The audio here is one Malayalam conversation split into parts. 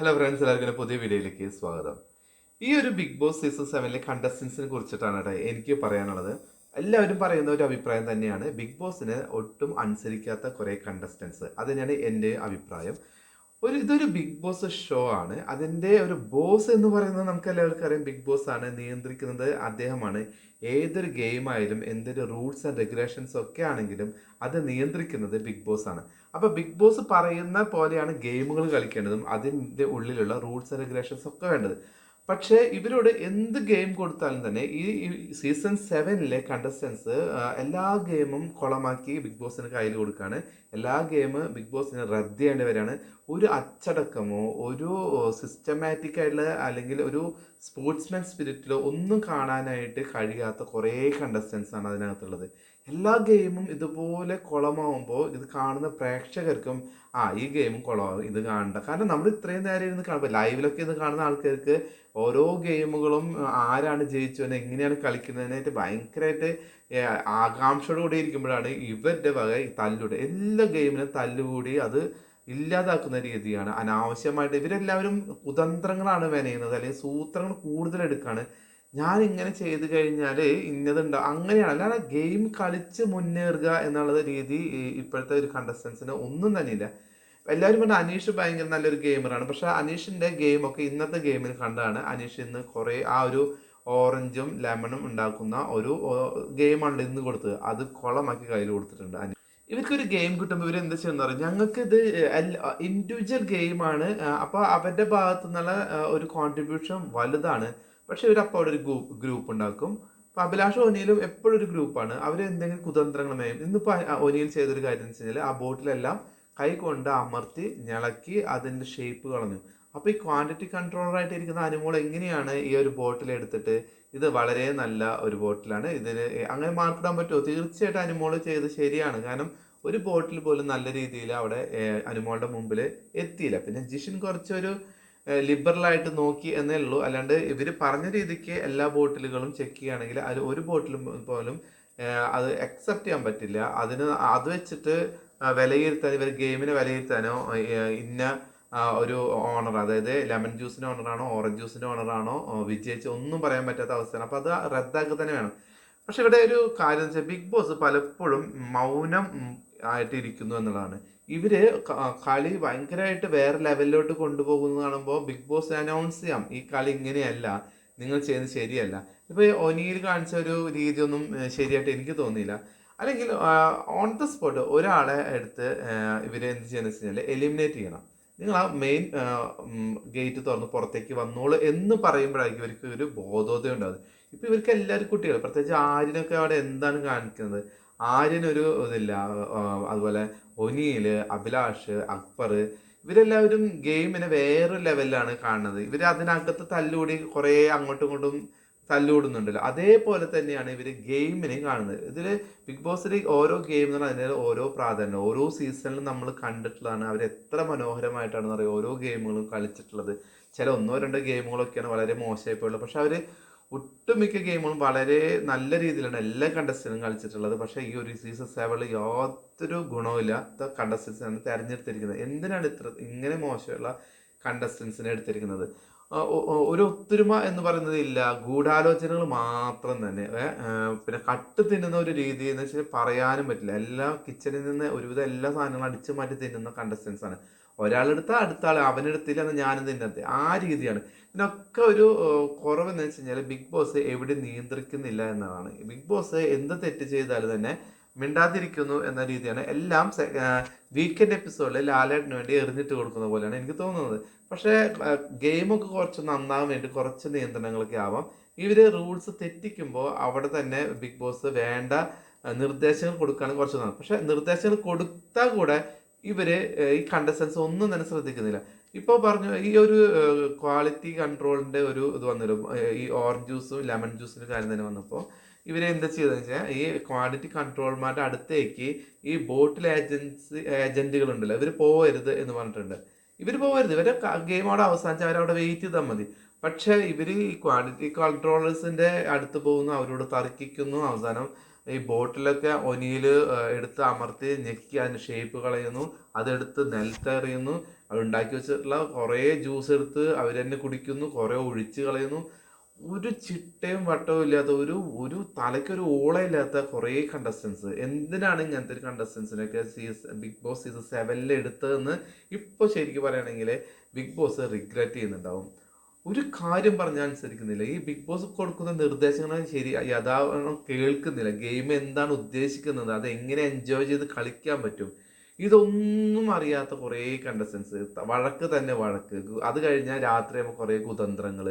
ഹലോ ഫ്രണ്ട്സ് എല്ലാവർക്കും പുതിയ വീഡിയോയിലേക്ക് സ്വാഗതം. ഈ ഒരു ബിഗ് ബോസ് സീസൺ സെവനിലെ കണ്ടസ്റ്റൻസിനെ കുറിച്ചിട്ടാണ് കേട്ടോ എനിക്ക് പറയാനുള്ളത്. എല്ലാവരും പറയുന്ന ഒരു അഭിപ്രായം തന്നെയാണ്. ബിഗ് ബോസിന് ഒട്ടും അനുസരിക്കാത്ത കുറേ കണ്ടസ്റ്റൻസ് അത് തന്നെയാണ് എന്റെ അഭിപ്രായം. ഒരു ഇതൊരു ബിഗ് ബോസ് ഷോ ആണ്. അതിന്റെ ഒരു ബോസ് എന്ന് പറയുന്നത് നമുക്ക് എല്ലാവർക്കും അറിയാം. ബിഗ് ബോസ് ആണ് നിയന്ത്രിക്കുന്നത് അദ്ദേഹമാണ്. ഏതൊരു ഗെയിം ആയാലും എന്തൊരു റൂൾസ് ആൻഡ് റെഗുലേഷൻസ് ഒക്കെ ആണെങ്കിലും അത് നിയന്ത്രിക്കുന്നത് ബിഗ് ബോസ് ആണ്. അപ്പോൾ ബിഗ് ബോസ് പറയുന്ന പോലെയാണ് ഗെയിമുകൾ കളിക്കേണ്ടതും അതിന്റെ ഉള്ളിലുള്ള റൂൾസ് റെഗുലേഷൻസ് ഒക്കെ വേണ്ടത്. പക്ഷേ ഇവരോട് എന്ത് ഗെയിം കൊടുത്താലും തന്നെ ഈ സീസൺ സെവനിലെ കണ്ടസ്റ്റൻസ് എല്ലാ ഗെയിമും കുളമാക്കി ബിഗ് ബോസിന് കയ്യിൽ കൊടുക്കുകയാണ്. എല്ലാ ഗെയിം ബിഗ് ബോസിന് റദ്ദ് ചെയ്യേണ്ടവരാണ് ഒരു അച്ചടക്കമോ ഒരു സിസ്റ്റമാറ്റിക് ആയിട്ടുള്ള അല്ലെങ്കിൽ ഒരു സ്പോർട്സ്മാൻ സ്പിരിറ്റിലോ ഒന്നും കാണാനായിട്ട് കഴിയാത്ത കുറേ കണ്ടസ്റ്റൻസ് ആണ് അതിനകത്തുള്ളത്. എല്ലാ ഗെയിമും ഇതുപോലെ കുളമാവുമ്പോൾ ഇത് കാണുന്ന പ്രേക്ഷകർക്കും ആ ഈ ഗെയിം കുളമാവും ഇത് കാണണ്ട. കാരണം നമ്മൾ ഇത്രയും നേരം ഇരുന്ന് കാണുമ്പോൾ ലൈവിലൊക്കെ ഇത് കാണുന്ന ആൾക്കാർക്ക് ഓരോ ഗെയിമുകളും ആരാണ് ജയിച്ചതെന്ന് എങ്ങനെയാണ് കളിക്കുന്നതിനായിട്ട് ഭയങ്കരമായിട്ട് ആകാംക്ഷയോട് കൂടി ഇരിക്കുമ്പോഴാണ് ഇവരുടെ വക ഈ തല്ലുകൂടി എല്ലാ ഗെയിമിനും തല്ലുകൂടി അത് ഇല്ലാതാക്കുന്ന രീതിയാണ്. അനാവശ്യമായിട്ട് ഇവരെല്ലാവരും കുതന്ത്രങ്ങളാണ് മെനയുന്നത് അല്ലെങ്കിൽ സൂത്രങ്ങൾ കൂടുതൽ എടുക്കുകയാണ് ഞാൻ ഇങ്ങനെ ചെയ്ത് കഴിഞ്ഞാൽ ഇന്നതുണ്ടോ അങ്ങനെയാണ് അല്ലാതെ ഗെയിം കളിച്ച് മുന്നേറുക എന്നുള്ള രീതി ഇപ്പോഴത്തെ ഒരു കണ്ടസ്റ്റൻസിന് ഒന്നും തന്നെ ഇല്ല എല്ലാവരും പറഞ്ഞ അനീഷ് ഭയങ്കര നല്ലൊരു ഗെയിമറാണ് പക്ഷെ അനീഷിന്റെ ഗെയിമൊക്കെ ഇന്നത്തെ ഗെയിമിൽ കണ്ടാണ് അനീഷ് ഇന്ന് കുറേ ആ ഒരു ഓറഞ്ചും ലെമണും ഉണ്ടാക്കുന്ന ഒരു ഗെയിമാണ് ഇന്ന് കൊടുത്തത്. അത് കുളമാക്കി കയ്യിൽ കൊടുത്തിട്ടുണ്ട് അനീഷ്. ഇവർക്കൊരു ഗെയിം കിട്ടുമ്പോൾ ഇവർ എന്താ ചെയ്യുന്ന പറയും ഞങ്ങൾക്ക് ഇത് ഇൻഡിവിജ്വൽ ഗെയിമാണ് അപ്പോൾ അവരുടെ ഭാഗത്തു നിന്നുള്ള ഒരു കോൺട്രിബ്യൂഷൻ വലുതാണ്. പക്ഷെ ഇവർ അപ്പോൾ അവിടെ ഒരു ഗ്രൂപ്പ് ഉണ്ടാക്കും. അപ്പോൾ അഭിലാഷ് ഒനിയിലും എപ്പോഴും ഒരു ഗ്രൂപ്പാണ്. അവർ എന്തെങ്കിലും കുതന്ത്രങ്ങൾ മേയും. ഇന്നിപ്പോൾ ഒനിയിൽ ചെയ്തൊരു കാര്യം എന്ന് വെച്ച് കഴിഞ്ഞാൽ ആ ബോട്ടിലെല്ലാം കൈ കൊണ്ട് അമർത്തി ഞളക്കി അതിന്റെ ഷേപ്പ് കളഞ്ഞു. അപ്പോൾ ഈ ക്വാണ്ടിറ്റി കൺട്രോളറായിട്ട് ഇരിക്കുന്ന അനുമോൾ എങ്ങനെയാണ് ഈ ഒരു ബോട്ടിൽ എടുത്തിട്ട് ഇത് വളരെ നല്ല ഒരു ബോട്ടിലാണ് ഇതിന് അങ്ങനെ മാർക്കിടാൻ പറ്റുമോ? തീർച്ചയായിട്ടും അനുമോൾ ചെയ്ത് ശരിയാണ്. കാരണം ഒരു ബോട്ടിൽ പോലും നല്ല രീതിയിൽ അവിടെ അനുമോളുടെ മുമ്പിൽ എത്തിയില്ല. പിന്നെ ജിഷിൻ കുറച്ചൊരു ലിബറലായിട്ട് നോക്കി എന്നേ ഉള്ളൂ. അല്ലാണ്ട് ഇവർ പറഞ്ഞ രീതിക്ക് എല്ലാ ബോട്ടിലുകളും ചെക്ക് ചെയ്യുകയാണെങ്കിൽ അതിൽ ഒരു ബോട്ടിലും പോലും അത് അക്സെപ്റ്റ് ചെയ്യാൻ പറ്റില്ല. അതിന് അത് വെച്ചിട്ട് വിലയിരുത്താൻ ഇവർ ഗെയിമിനെ വിലയിരുത്താനോ ഇന്ന ഒരു ഓണർ അതായത് ലെമൺ ജ്യൂസിന്റെ ഓണറാണോ ഓറഞ്ച് ജ്യൂസിന്റെ ഓണറാണോ വിജയിച്ച് ഒന്നും പറയാൻ പറ്റാത്ത അവസ്ഥയാണ്. അപ്പോൾ അത് റദ്ദാക്കുക തന്നെ വേണം. പക്ഷെ ഇവിടെ ഒരു കാര്യം വെച്ചാൽ ബിഗ് ബോസ് പലപ്പോഴും മൗനം ആയിട്ട് ഇരിക്കുന്നു എന്നുള്ളതാണ്. ഇവർ ക- കളി ഭയങ്കരമായിട്ട് വേറെ ലെവലിലോട്ട് കൊണ്ടുപോകുന്നത് കാണുമ്പോൾ ബിഗ് ബോസ് അനൗൺസ് ചെയ്യാം. ഈ കളി ഇങ്ങനെയല്ല. നിങ്ങൾ ചെയ്യുന്നത് ശരിയല്ല. ഇപ്പൊ ഈ ഒനിയിൽ കാണിച്ച ഒരു രീതിയൊന്നും ശരിയായിട്ട് എനിക്ക് തോന്നിയില്ല. അല്ലെങ്കിൽ ഓൺ ദ സ്പോട്ട് ഒരാളെ എടുത്ത് ഇവർ എന്ത് ചെയ്യുന്നത് വെച്ച് എലിമിനേറ്റ് ചെയ്യണം. നിങ്ങൾ ആ മെയിൻ ഗേറ്റ് തുറന്ന് പുറത്തേക്ക് വന്നോളൂ എന്ന് പറയുമ്പോഴായിരിക്കും ഇവർക്ക് ഒരു ബോധോദയം ഉണ്ടാകുന്നത് ഇപ്പൊ ഇവർക്ക് എല്ലാവരും കുട്ടികൾ പ്രത്യേകിച്ച് ആരിനൊക്കെ അവിടെ എന്താണ് കാണിക്കുന്നത്? ആര്യനൊരു ഇതില്ല അതുപോലെ ഒനിയിൽ അഭിലാഷ് അക്ബർ ഇവരെല്ലാവരും ഗെയിമിനെ വേറെ ലെവലിലാണ് കാണുന്നത്. ഇവർ അതിനകത്ത് തല്ലുകൂടി കുറേ അങ്ങോട്ടും ഇങ്ങോട്ടും തല്ലുകൂടുന്നുണ്ടല്ലോ. അതേപോലെ തന്നെയാണ് ഇവർ ഗെയിമിനെ കാണുന്നത്. ഇതിൽ ബിഗ് ബോസിൽ ഓരോ ഗെയിം എന്ന് പറഞ്ഞാൽ അതിന്റെ ഓരോ പ്രാധാന്യം ഓരോ സീസണിലും നമ്മൾ കണ്ടിട്ടുള്ളതാണ് അവർ എത്ര മനോഹരമായിട്ടാണെന്ന് പറയുക ഓരോ ഗെയിമുകളും കളിച്ചിട്ടുള്ളത്. ചില ഒന്നോ രണ്ടോ ഗെയിമുകളൊക്കെയാണ് വളരെ മോശമായി പോയുള്ളത് പക്ഷെ അവർ ഒട്ടുമിക്ക ഗെയിമുകളും വളരെ നല്ല രീതിയിലാണ് എല്ലാ കണ്ടസ്റ്റന്റും കളിച്ചിട്ടുള്ളത്. പക്ഷേ ഈ ഒരു സീസൺ സെവനിൽ യാതൊരു ഗുണവുമില്ല കണ്ടസ്റ്റൻസിനാണ് തിരഞ്ഞെടുത്തിരിക്കുന്നത്. എന്തിനാണ് ഇത്ര ഇങ്ങനെ മോശമുള്ള കണ്ടസ്റ്റൻസിനെ എടുത്തിരിക്കുന്നത്? ഒരു ഒത്തൊരുമ എന്ന് പറയുന്നത് ഇല്ല. ഗൂഢാലോചനകൾ മാത്രം തന്നെ. പിന്നെ കട്ട് തിന്നുന്ന ഒരു രീതി എന്ന് വെച്ചാൽ പറയാനും പറ്റില്ല. എല്ലാ കിച്ചണിൽ നിന്ന് ഒരുവിധം എല്ലാ സാധനങ്ങളും അടിച്ചു മാറ്റി തിന്നുന്ന കണ്ടസ്റ്റൻസ് ആണ്. ഒരാളെടുത്താൽ അടുത്ത ആൾ അവനെടുത്തില്ല എന്ന് ഞാനും തിന്നത്തെ ആ രീതിയാണ്. ഇതിനൊക്കെ ഒരു കുറവ് എന്ന് വെച്ച് കഴിഞ്ഞാൽ ബിഗ് ബോസ് എവിടെ നിയന്ത്രിക്കുന്നില്ല എന്നതാണ്. ബിഗ് ബോസ് എന്ത് തെറ്റ് ചെയ്താലും തന്നെ മിണ്ടാതിരിക്കുന്നു എന്ന രീതിയാണ്. എല്ലാം വീക്കെൻഡ് എപ്പിസോഡിൽ ലാലേട്ടിന് വേണ്ടി എറിഞ്ഞിട്ട് കൊടുക്കുന്ന പോലെയാണ് എനിക്ക് തോന്നുന്നത്. പക്ഷേ ഗെയിമൊക്കെ കുറച്ച് നന്നാവാൻ വേണ്ടി കുറച്ച് നിയന്ത്രണങ്ങളൊക്കെ ആവാം. ഇവർ റൂൾസ് തെറ്റിക്കുമ്പോൾ അവിടെ തന്നെ ബിഗ് ബോസ് വേണ്ട നിർദ്ദേശങ്ങൾ കൊടുക്കുകയാണെങ്കിൽ കുറച്ച് നന്നാവും പക്ഷേ നിർദ്ദേശങ്ങൾ കൊടുത്താൽ കൂടെ ഏഹ്, ഈ കണ്ടസ്റ്റൻസ് ഒന്നും തന്നെ ശ്രദ്ധിക്കുന്നില്ല. ഇപ്പോൾ പറഞ്ഞു ഈ ഒരു ക്വാളിറ്റി കൺട്രോളിന്റെ ഒരു ഇത് വന്നല്ലോ ഈ ഓറഞ്ച് ജ്യൂസും ലെമൺ ജ്യൂസിന്റെ കാര്യം തന്നെ വന്നപ്പോൾ ഇവരെ എന്താ ചെയ്തതെന്ന് വെച്ചാൽ ഈ ക്വാണ്ടിറ്റി കൺട്രോൾമാരുടെ അടുത്തേക്ക് ഈ ബോട്ടിൽ ഏജൻസി ഏജന്റുകളുണ്ടല്ലോ ഇവർ പോകരുത് എന്ന് പറഞ്ഞിട്ടുണ്ട്. ഇവർ പോകരുത് ഇവരെ ഗെയിം അവിടെ അവസാനിച്ച് അവരവിടെ വെയിറ്റ് ചെയ്താൽ മതി. പക്ഷേ ഇവർ ഈ ക്വാണ്ടിറ്റി കൺട്രോളേഴ്സിന്റെ അടുത്ത് പോകുന്നു അവരോട് തർക്കിക്കുന്നു. അവസാനം ഈ ബോട്ടിലൊക്കെ ഒനിയിൽ എടുത്ത് അമർത്തി ഞെക്കി അതിന് ഷേപ്പ് കളയുന്നു. അതെടുത്ത് നിലത്തെറിയുന്നു. ഉണ്ടാക്കി വെച്ചിട്ടുള്ള കുറേ ജ്യൂസ് എടുത്ത് അവർ തന്നെ കുടിക്കുന്നു. കുറേ ഒഴിച്ച് കളയുന്നു. ഒരു ചിട്ടയും വട്ടവും ഇല്ലാത്ത ഒരു ഒരു തലയ്ക്കൊരു ഓളയില്ലാത്ത കുറേ കണ്ടസ്റ്റൻസ് എന്തിനാണ് ഇങ്ങനത്തെ ഒരു കണ്ടസ്റ്റൻസിനൊക്കെ സീസൺ ബിഗ് ബോസ് സീസൺ സെവനിൽ എടുത്തതെന്ന് ഇപ്പോൾ ശരിക്കും പറയുകയാണെങ്കിൽ ബിഗ് ബോസ് റിഗ്രറ്റ് ചെയ്യുന്നുണ്ടാവും. ഒരു കാര്യം പറഞ്ഞാൽ അനുസരിക്കുന്നില്ല. ഈ ബിഗ് ബോസ് കൊടുക്കുന്ന നിർദ്ദേശങ്ങൾ ശരി യഥാവണ്ണം കേൾക്കുന്നില്ല. ഗെയിം എന്താണ് ഉദ്ദേശിക്കുന്നത് അത് എങ്ങനെ എൻജോയ് ചെയ്ത് കളിക്കാൻ പറ്റും ഇതൊന്നും അറിയാത്ത കുറേ കണ്ടസ്റ്റൻസ് വഴക്ക് തന്നെ വഴക്ക്. അത് കഴിഞ്ഞാൽ രാത്രി കുറേ കുതന്ത്രങ്ങൾ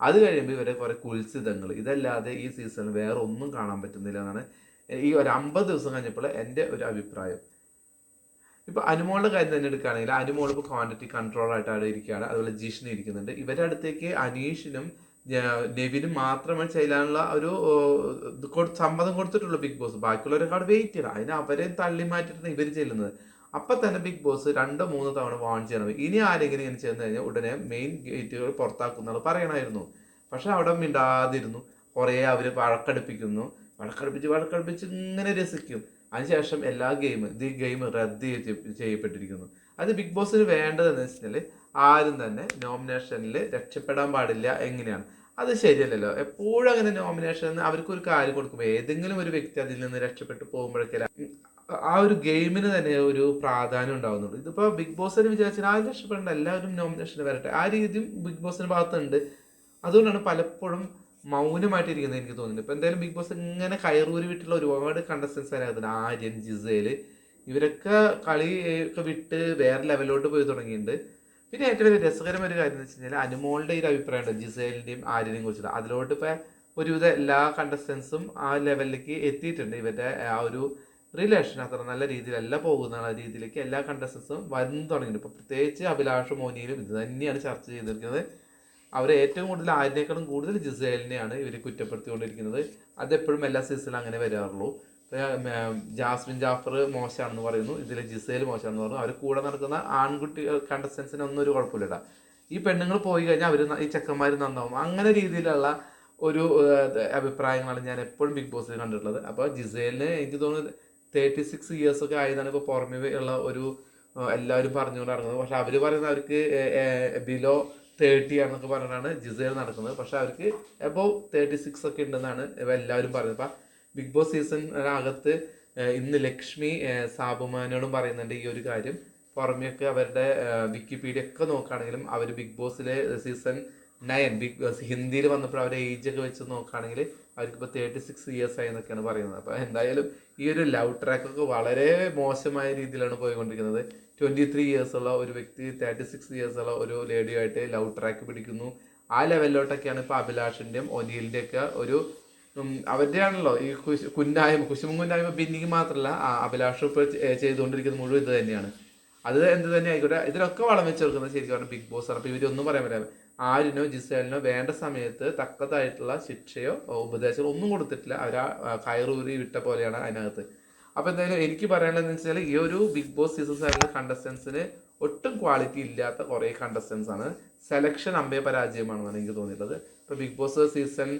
അത് കഴിയുമ്പോൾ ഇവരെ കുറേ കുൽസിതങ്ങൾ ഇതല്ലാതെ ഈ സീസണിൽ വേറെ ഒന്നും കാണാൻ പറ്റുന്നില്ല എന്നാണ് ഈ ഒരു അമ്പത് ദിവസം കഴിഞ്ഞപ്പോൾ എന്റെ ഒരു അഭിപ്രായം. ഇപ്പൊ അനുമോളുടെ കാര്യം തന്നെ എടുക്കുകയാണെങ്കിൽ അനുമോൾ ഇപ്പോൾ ക്വാണ്ടിറ്റി കൺട്രോൾ ആയിട്ട് അവിടെ ഇരിക്കുകയാണ്. അതുപോലെ ജിഷ്ണു ഇരിക്കുന്നുണ്ട്. ഇവരുടെ അടുത്തേക്ക് അനീഷിനും നെവിനും മാത്രമേ ചെയ്യാനുള്ള ഒരു സമ്മതം കൊടുത്തിട്ടുള്ളൂ ബിഗ് ബോസ്. ബാക്കിയുള്ളവരെക്കാട് വെയിറ്റ് ചെയ്യണം. അതിന് അവരെ തള്ളി മാറ്റിയിട്ടാണ് ഇവർ ചെല്ലുന്നത്. അപ്പൊ തന്നെ ബിഗ് ബോസ് രണ്ടോ മൂന്നോ തവണ വാൺ ചെയ്യണം. ഇനി ആരെങ്കിലും ഇങ്ങനെ ചെന്ന് കഴിഞ്ഞാൽ ഉടനെ മെയിൻ ഗേറ്റുകൾ പുറത്താക്കുന്ന പറയണമായിരുന്നു. പക്ഷെ അവിടെ മിണ്ടാതിരുന്നു. കുറേ അവർ വഴക്കടുപ്പിക്കുന്നു. വഴക്കടുപ്പിച്ച് വഴക്കടുപ്പിച്ച് ഇങ്ങനെ രസിക്കും. അതിനുശേഷം എല്ലാ ഗെയിമും ഇത് ഗെയിം റദ്ദ് ചെയ്യ- ചെയ്യപ്പെട്ടിരിക്കുന്നു. അത് ബിഗ് ബോസിന് വേണ്ടതെന്ന് വെച്ചാൽ ആരും തന്നെ നോമിനേഷനിൽ രക്ഷപ്പെടാൻ പാടില്ല എങ്ങനെയാണ്? അത് ശരിയല്ലല്ലോ. എപ്പോഴും അങ്ങനെ നോമിനേഷൻ അവർക്ക് ഒരു കാര്യം കൊടുക്കുമ്പോൾ ഏതെങ്കിലും ഒരു വ്യക്തി അതിൽ നിന്ന് രക്ഷപ്പെട്ടു പോകുമ്പോഴേക്കല്ല ആ ഒരു ഗെയിമിന് തന്നെ ഒരു പ്രാധാന്യം ഉണ്ടാവുന്നുള്ളൂ. ഇതിപ്പോൾ ബിഗ് ബോസിന് വിചാരിച്ചാൽ ആരും രക്ഷപ്പെടേണ്ട എല്ലാവരും നോമിനേഷന് വരട്ടെ. ആ രീതിയും ബിഗ് ബോസിന്റെ ഭാഗത്തുണ്ട്. അതുകൊണ്ടാണ് പലപ്പോഴും മൗനമായിട്ടിരിക്കുന്നത് എനിക്ക് തോന്നുന്നു ഇപ്പൊ എന്തായാലും ബിഗ് ബോസ് ഇങ്ങനെ കയറൂരി വിട്ടുള്ള ഒരുപാട് കണ്ടസ്റ്റൻസ് അതിനകത്തുണ്ട് ആര്യൻ ജിസേൽ ഇവരൊക്കെ കളി ഒക്കെ വിട്ട് വേറെ ലെവലിലോട്ട് പോയി തുടങ്ങിയിട്ടുണ്ട്. പിന്നെ ഏറ്റവും വലിയ രസകരമായ ഒരു കാര്യം എന്ന് വെച്ച് കഴിഞ്ഞാൽ അനുമോളുടെ ഒരു അഭിപ്രായമുണ്ട് ജിസേലിന്റെയും ആര്യനെയും കുറിച്ചിട്ട്. അതിലോട്ട് ഇപ്പൊ ഒരുവിധ എല്ലാ കണ്ടസ്റ്റൻസും ആ ലെവലിലേക്ക് എത്തിയിട്ടുണ്ട്. ഇവരുടെ ആ ഒരു റിലേഷൻ അത്ര നല്ല രീതിയിലല്ല പോകുന്ന രീതിയിലേക്ക് എല്ലാ കണ്ടസ്റ്റൻസും വന്നു തുടങ്ങിയിട്ടുണ്ട്. ഇപ്പൊ പ്രത്യേകിച്ച് അഭിലാഷ് മോനിയിലും ഇത് തന്നെയാണ് ചർച്ച ചെയ്തിരിക്കുന്നത്. അവർ ഏറ്റവും കൂടുതൽ ആരിനേക്കാളും കൂടുതൽ ജിസേലിനെയാണ് ഇവർ കുറ്റപ്പെടുത്തിക്കൊണ്ടിരിക്കുന്നത്. അതെപ്പോഴും എല്ലാ സീസണിലും അങ്ങനെ വരാറുള്ളൂ. ജാസ്മിൻ ജാഫർ മോശമാണെന്ന് പറയുന്നു. ഇതിൽ ജിസേൽ മോശമാണെന്ന് പറഞ്ഞു അവർ കൂടെ നടക്കുന്ന ആൺകുട്ടി കണ്ടസ്റ്റൻസിനൊന്നും ഒരു കുഴപ്പമില്ല ഈ പെണ്ണുങ്ങൾ പോയി കഴിഞ്ഞാൽ അവർ ഈ ചെക്കന്മാർ നന്നാവും. അങ്ങനെ രീതിയിലുള്ള ഒരു അഭിപ്രായങ്ങളാണ് ഞാൻ എപ്പോഴും ബിഗ് ബോസിൽ കണ്ടിട്ടുള്ളത്. അപ്പോൾ ജിസേലിന് എനിക്ക് തോന്നുന്നു തേർട്ടി സിക്സ് ഇയേഴ്സ് ഒക്കെ ആയതാണ് ഇപ്പോൾ പുറമേ ഉള്ള ഒരു എല്ലാവരും പറഞ്ഞുകൊണ്ട് ഇറങ്ങുന്നത് പക്ഷെ അവർ പറയുന്നത് അവർക്ക് ബിലോ തേർട്ടി ആണെന്നൊക്കെ പറഞ്ഞിട്ടാണ് ജിസേൽ നടക്കുന്നത്. പക്ഷെ അവർക്ക് എബോവ് തേർട്ടി സിക്സ് ഒക്കെ ഉണ്ടെന്നാണ് എല്ലാവരും പറയുന്നത്. അപ്പം ബിഗ് ബോസ് സീസണിനകത്ത് ഇന്ന് ലക്ഷ്മി സാബുമാനോടും പറയുന്നുണ്ട് ഈ ഒരു കാര്യം. പുറമെയൊക്കെ അവരുടെ വിക്കിപീഡിയ ഒക്കെ നോക്കുകയാണെങ്കിലും അവർ ബിഗ് ബോസിലെ സീസൺ നയൻ ബിഗ് ബോസ് ഹിന്ദിയിൽ വന്നപ്പോൾ അവരെ ഏജ് ഒക്കെ വെച്ച് നോക്കുകയാണെങ്കിൽ അവർക്ക് ഇപ്പോൾ തേർട്ടി സിക്സ് ഇയേഴ്സ് ആയി എന്നൊക്കെയാണ് പറയുന്നത്. അപ്പോൾ എന്തായാലും ഈ ഒരു ലവ് ട്രാക്കൊക്കെ വളരെ മോശമായ രീതിയിലാണ് പോയിക്കൊണ്ടിരിക്കുന്നത്. ട്വന്റി ത്രീ ഇയേഴ്സുള്ള ഒരു വ്യക്തി തേർട്ടി സിക്സ് ഇയേഴ്സുള്ള ഒരു ലേഡിയായിട്ട് ലവ് ട്രാക്ക് പിടിക്കുന്നു. ആ ലെവലിലോട്ടൊക്കെയാണ് ഇപ്പോൾ അഭിലാഷിന്റെയും ഒനിയലിന്റെയും ഒക്കെ ഒരു അവരുടെയാണല്ലോ ഈ കുശ് കുന്നായ്മ കുശുമും കുന്നായ്മ ബിന്നിക്ക് മാത്രമല്ല അഭിലാഷ് ഇപ്പോൾ ചെയ്തുകൊണ്ടിരിക്കുന്നത് മുഴുവൻ ഇത് തന്നെയാണ്. അത് എന്ത് തന്നെ ആയിക്കോട്ടെ ഇതിലൊക്കെ വളം വെച്ച് കൊടുക്കുന്നത് ശരിക്കും പറഞ്ഞാൽ ബിഗ് ബോസ് ആണ്. അപ്പോൾ ഇവരൊന്നും പറയാൻ പറ്റില്ല. ആരിനോ ജിസേലിനോ വേണ്ട സമയത്ത് തക്കതായിട്ടുള്ള ശിക്ഷയോ ഉപദേശമോ ഒന്നും കൊടുത്തിട്ടില്ല. അവർ കയറൂരി വിട്ട പോലെയാണ് അതിനകത്ത്. അപ്പോൾ എന്തായാലും എനിക്ക് പറയാനുള്ളതെന്ന് വെച്ചാൽ ഈ ഒരു ബിഗ് ബോസ് സീസൺ സെവനിലെ കണ്ടസ്റ്റൻസിന് ഒട്ടും ക്വാളിറ്റി ഇല്ലാത്ത കുറേ കണ്ടസ്റ്റൻസ് ആണ്. സെലക്ഷൻ അമ്പയ പരാജയമാണെന്നാണ് എനിക്ക് തോന്നിയിട്ടുള്ളത്. ഇപ്പോൾ ബിഗ് ബോസ് സീസൺ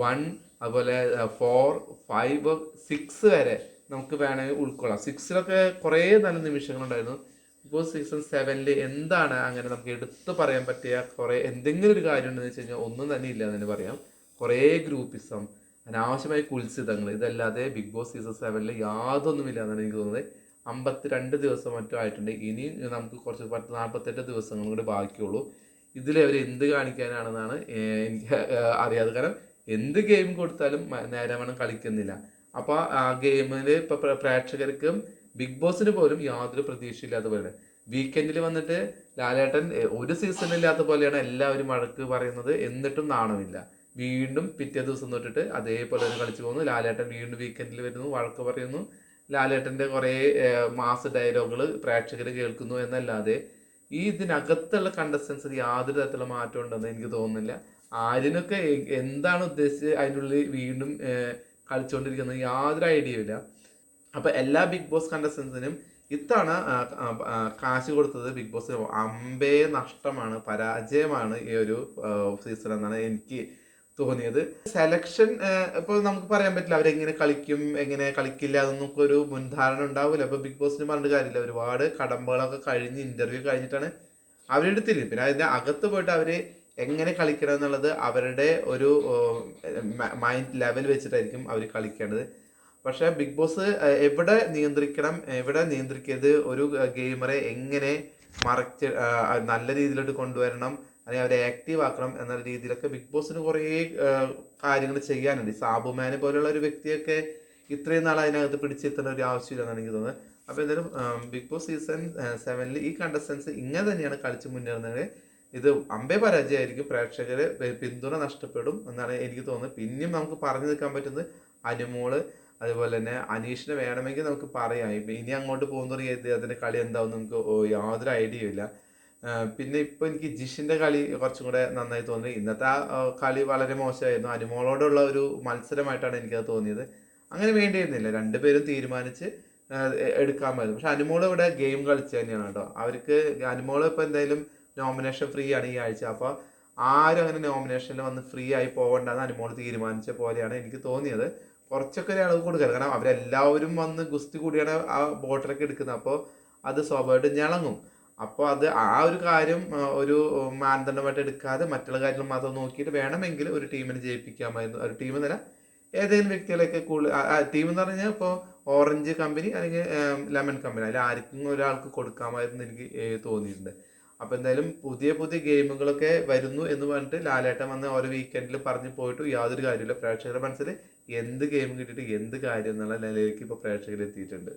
വൺ അതുപോലെ ഫോർ ഫൈവ് സിക്സ് വരെ നമുക്ക് വേണമെങ്കിൽ ഉൾക്കൊള്ളാം. സിക്സിലൊക്കെ കുറേ നല്ല നിമിഷങ്ങളുണ്ടായിരുന്നു. ഇപ്പോൾ സീസൺ സെവനിൽ എന്താണ് അങ്ങനെ നമുക്ക് എടുത്തു പറയാൻ പറ്റിയ കുറേ എന്തെങ്കിലും ഒരു കാര്യം ഉണ്ടെന്ന് വെച്ച് കഴിഞ്ഞാൽ ഒന്നും തന്നെ ഇല്ല എന്ന് തന്നെ പറയാം. കുറേ ഗ്രൂപ്പിസം അനാവശ്യമായ കുൽസിതങ്ങൾ ഇതല്ലാതെ ബിഗ് ബോസ് സീസൺ സെവനിൽ യാതൊന്നുമില്ല എന്നാണ് എനിക്ക് തോന്നുന്നത്. അമ്പത്തിരണ്ട് ദിവസം മറ്റോ ആയിട്ടുണ്ട്. ഇനി നമുക്ക് കുറച്ച് പത്ത് നാൽപ്പത്തെട്ട് ദിവസങ്ങളും കൂടി ബാക്കിയുള്ളൂ. ഇതിൽ അവർ എന്ത് കാണിക്കാനാണെന്നാണ് എനിക്ക് അറിയാതെ കാരണം എന്ത് ഗെയിം കൊടുത്താലും നേരവണ്ണം കളിക്കുന്നില്ല. അപ്പോൾ ആ ഗെയിമിൽ ഇപ്പോൾ പ്രേക്ഷകർക്കും ബിഗ് ബോസിന് പോലും യാതൊരു പ്രതീക്ഷയില്ലാത്ത പോലെ വീക്കെൻഡിൽ വന്നിട്ട് ലാലേട്ടൻ ഒരു സീസൺ ഇല്ലാത്ത പോലെയാണ് എല്ലാവരും വഴക്ക് പറയുന്നത്. എന്നിട്ടും നാണമില്ല. വീണ്ടും പിറ്റേ ദിവസം തൊട്ടിട്ട് അതേപോലെ തന്നെ കളിച്ചു പോകുന്നു. ലാലേട്ടൻ വീണ്ടും വീക്കെൻഡിൽ വരുന്നു. വഴക്ക് പറയുന്നു. ലാലേട്ടന്റെ കുറേ മാസ് ഡയലോഗുകൾ പ്രേക്ഷകർ കേൾക്കുന്നു എന്നല്ലാതെ ഈ ഇതിനകത്തുള്ള കണ്ടസ്റ്റൻസിന് യാതൊരു തരത്തിലുള്ള മാറ്റം ഉണ്ടെന്ന് എനിക്ക് തോന്നുന്നില്ല. ആരിനൊക്കെ എന്താണ് ഉദ്ദേശിച്ച് അതിനുള്ളിൽ വീണ്ടും കളിച്ചുകൊണ്ടിരിക്കുന്നത് യാതൊരു ഐഡിയയും ഇല്ല അപ്പോൾ എല്ലാ ബിഗ് ബോസ് കണ്ടസ്റ്റൻസിനും ഇത്തവണ കാശ് കൊടുത്തത് ബിഗ് ബോസ് അമ്പേ നഷ്ടമാണ് പരാജയമാണ് ഈ ഒരു സീസൺ എന്നാണ് എനിക്ക് തോന്നിയത്. സെലക്ഷൻ ഇപ്പോൾ നമുക്ക് പറയാൻ പറ്റില്ല അവരെങ്ങനെ കളിക്കും എങ്ങനെ കളിക്കില്ല എന്നൊക്കെ ഒരു മുൻധാരണ ഉണ്ടാവില്ല അപ്പോൾ ബിഗ് ബോസിന് പറഞ്ഞിട്ട് കാര്യമില്ല. ഒരുപാട് കടമ്പകളൊക്കെ കഴിഞ്ഞ് ഇന്റർവ്യൂ കഴിഞ്ഞിട്ടാണ് അവരുടെ അടുത്തില്ല പിന്നെ അതിന്റെ അകത്ത് പോയിട്ട് അവർ എങ്ങനെ കളിക്കണം എന്നുള്ളത് അവരുടെ ഒരു മൈൻഡ് ലെവൽ വെച്ചിട്ടായിരിക്കും അവർ കളിക്കേണ്ടത്. പക്ഷേ ബിഗ് ബോസ് എവിടെ നിയന്ത്രിക്കണം എവിടെ നിയന്ത്രിക്കരുത് ഒരു ഗെയിമറെ എങ്ങനെ മറച്ച് നല്ല രീതിയിലോട്ട് കൊണ്ടുവരണം അല്ലെങ്കിൽ അവരെ ആക്റ്റീവ് ആക്കണം എന്ന രീതിയിലൊക്കെ ബിഗ് ബോസിന് കുറേ കാര്യങ്ങൾ ചെയ്യാനുണ്ട്. സാബുമാനെ പോലുള്ള ഒരു വ്യക്തിയൊക്കെ ഇത്രയും നാൾ അതിനകത്ത് പിടിച്ചെത്തേണ്ട ഒരു ആവശ്യമില്ലെന്നാണ് എനിക്ക് തോന്നുന്നത്. അപ്പോൾ എന്തായാലും ബിഗ് ബോസ് സീസൺ സെവനിൽ ഈ കണ്ടസ്റ്റൻസ് ഇങ്ങനെ തന്നെയാണ് കളിച്ച് മുന്നേറുന്നത്. ഇത് അമ്പേ പരാജയമായിരിക്കും. പ്രേക്ഷകര് പിന്തുണ നഷ്ടപ്പെടും എന്നാണ് എനിക്ക് തോന്നുന്നത്. പിന്നെയും നമുക്ക് പറഞ്ഞു നിൽക്കാൻ പറ്റുന്നത് അനുമോൾ അതുപോലെ തന്നെ അനീഷിനെ വേണമെങ്കിൽ നമുക്ക് പറയാം. ഇനി അങ്ങോട്ട് പോകുന്നവർ അതിന്റെ കളി എന്താവും നമുക്ക് യാതൊരു ഐഡിയയും ഇല്ല. പിന്നെ ഇപ്പൊ എനിക്ക് ജിഷിന്റെ കളി കുറച്ചും കൂടെ നന്നായി തോന്നി. ഇന്നത്തെ ആ കളി വളരെ മോശമായിരുന്നു. അനുമോളോടുള്ള ഒരു മത്സരമായിട്ടാണ് എനിക്കത് തോന്നിയത്. അങ്ങനെ വേണ്ടിയിരുന്നില്ല. രണ്ടുപേരും തീരുമാനിച്ച് എടുക്കാമായിരുന്നു. പക്ഷെ അനുമോൾ ഇവിടെ ഗെയിം കളിച്ച് തന്നെയാണ് കേട്ടോ. അവർക്ക് അനുമോൾ ഇപ്പൊ എന്തായാലും നോമിനേഷൻ ഫ്രീ ആണ് ഈ ആഴ്ച. അപ്പോൾ ആരും അങ്ങനെ നോമിനേഷനിൽ വന്ന് ഫ്രീ ആയി പോകണ്ടെന്ന് അനുമോൾ തീരുമാനിച്ച പോലെയാണ് എനിക്ക് തോന്നിയത്. കുറച്ചൊക്കെ ഒരു അളവ് കൊടുക്കുക കാരണം അവരെല്ലാവരും വന്ന് ഗുസ്തി കൂടിയാണ് ആ ബോട്ടിലൊക്കെ എടുക്കുന്നത്. അപ്പോൾ അത് സ്വാഭാവികമായിട്ടും ഞളങ്ങും. അപ്പോൾ അത് ആ ഒരു കാര്യം ഒരു മാനദണ്ഡമായിട്ട് എടുക്കാതെ മറ്റുള്ള കാര്യങ്ങൾ മാത്രം നോക്കിയിട്ട് വേണമെങ്കിൽ ഒരു ടീമിനെ ജയിപ്പിക്കാമായിരുന്നു. ഒരു ടീം എന്നല്ല ഏതെങ്കിലും വ്യക്തികളൊക്കെ കൂടുതൽ ടീം എന്ന് പറഞ്ഞാൽ ഇപ്പോൾ ഓറഞ്ച് കമ്പനി അല്ലെങ്കിൽ ലെമൺ കമ്പനി അതിൽ ആർക്കും ഒരാൾക്ക് കൊടുക്കാമായിരുന്നു എനിക്ക് തോന്നിയിട്ടുണ്ട്. അപ്പോൾ എന്തായാലും പുതിയ പുതിയ ഗെയിമുകളൊക്കെ വരുന്നു എന്ന് പറഞ്ഞിട്ട് ലാലേട്ടൻ വന്ന് ഓരോ വീക്കെൻഡിൽ പറഞ്ഞു പോയിട്ട് യാതൊരു കാര്യമില്ല പ്രേക്ഷകരുടെ മനസ്സിൽ എന്ത് ഗെയിം കിട്ടിയിട്ട് എന്ത് കാര്യം എന്നുള്ള നിലയിലേക്ക് ഇപ്പോൾ പ്രേക്ഷകർ എത്തിയിട്ടുണ്ട്.